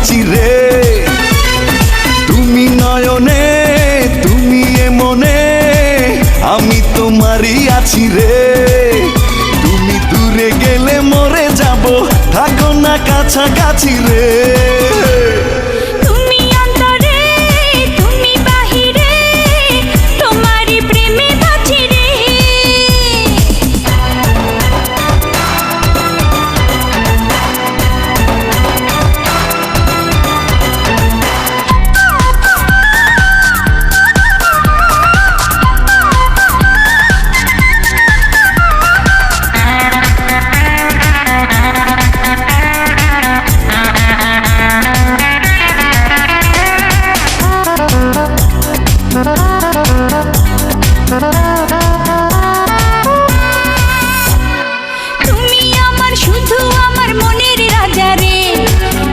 বাঁচি রে। তুমি নয়নে, তুমি এ মনে আমি তোমারই আছি রে। তুমি দূরে গেলে মরে যাব, থাকো না কাছাকাছি রে। শুধু আমার মনের রাজা রে।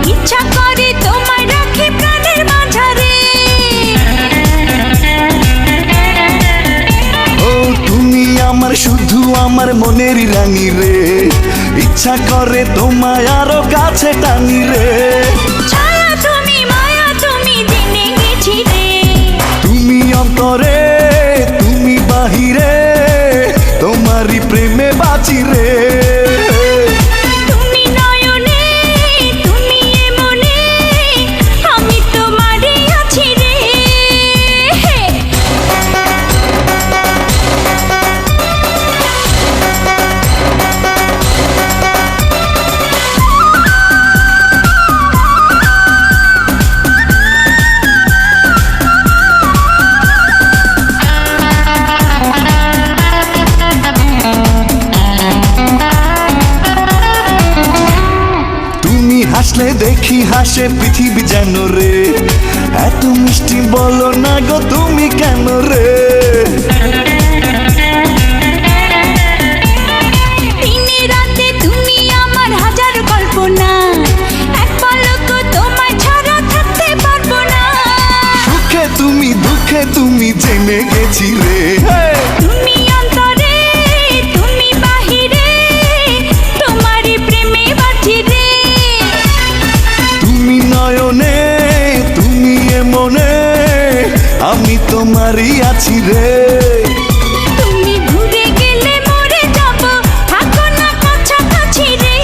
ইচ্ছা করে তোমায় রাখি প্রাণের মাঝারে। ও, তুমি আমার শুধু আমার মনের রানী রে। ইচ্ছা করে তোমায় আরও কাছে টানি রে। হাসলে দেখি হাসে পৃথিবী যেন রে। এত মিষ্টি বলো না গো তুমি কেন রে? তুমি দুঃখে তুমি জেনে গেছি রে। তোমারই আছি রে তুমি ঘুরে গেলে মরে যাব থাকো না কাছাকাছি রে!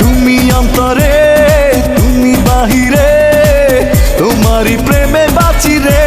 তুমি অন্তরে তুমি বাহিরে তোমারই প্রেমে বাঁচি রে